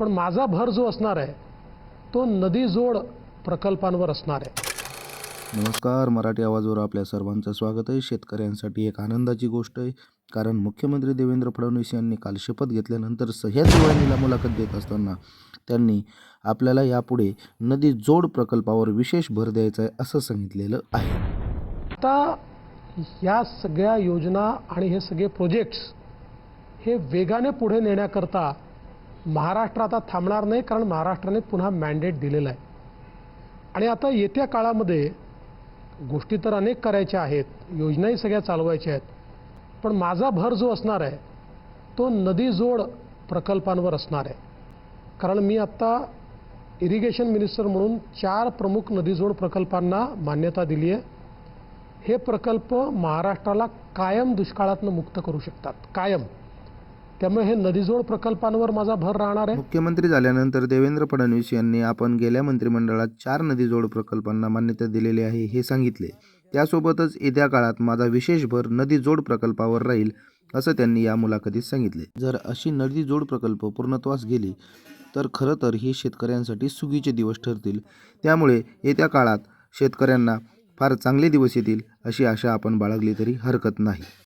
पण माझा भर जो असणार आहे तो नदी जोड प्रकल्पांवर असणार आहे. नमस्कार मराठी आवाजवर आपल्या सर्वांचं स्वागत आहे. शेतकऱ्यांसाठी एक आनंदाची गोष्ट आहे कारण मुख्यमंत्री देवेंद्र फडणवीस यांनी काल शपथ घेतल्यानंतर सह्याद्री वाहिनीला मुलाखत देत असताना त्यांनी आपल्याला यापुढे नदी जोड प्रकल्पावर विशेष भर द्यायचा आहे असं सांगितलेलं आहे. आता या सगळ्या योजना आणि हे सगळे प्रोजेक्ट्स हे वेगाने पुढे नेण्याकरता महाराष्ट्र आता थांबणार नाही कारण महाराष्ट्राने पुन्हा मॅन्डेट दिलेलं आहे. आणि आता येत्या काळामध्ये गोष्टी तर अनेक करायच्या आहेत योजनाही सगळ्या चालवायच्या आहेत. पण माझा भर जो असणार आहे तो नदी जोड प्रकल्पांवर असणार आहे. कारण मी आत्ता इरिगेशन मिनिस्टर म्हणून चार प्रमुख नदीजोड प्रकल्पांना मान्यता दिली आहे. हे प्रकल्प महाराष्ट्राला कायम दुष्काळातनं मुक्त करू शकतात. कायम. त्यामुळे हे नदीजोड प्रकल्पांवर माझा भर राहणार आहे. मुख्यमंत्री झाल्यानंतर देवेंद्र फडणवीस यांनी आपण गेल्या मंत्रिमंडळात चार नदी जोड प्रकल्पांना मान्यता दिलेली आहे हे सांगितले. त्यासोबतच येत्या काळात माझा विशेष भर नदी जोड प्रकल्पावर राहील असं त्यांनी या मुलाखतीत सांगितले. जर अशी नदी जोड प्रकल्प पूर्णत्वास गेली तर खरं तर हे शेतकऱ्यांसाठी सुगीचे दिवस ठरतील. त्यामुळे येत्या काळात शेतकऱ्यांना फार चांगले दिवस येतील अशी आशा आपण बाळगली तरी हरकत नाही.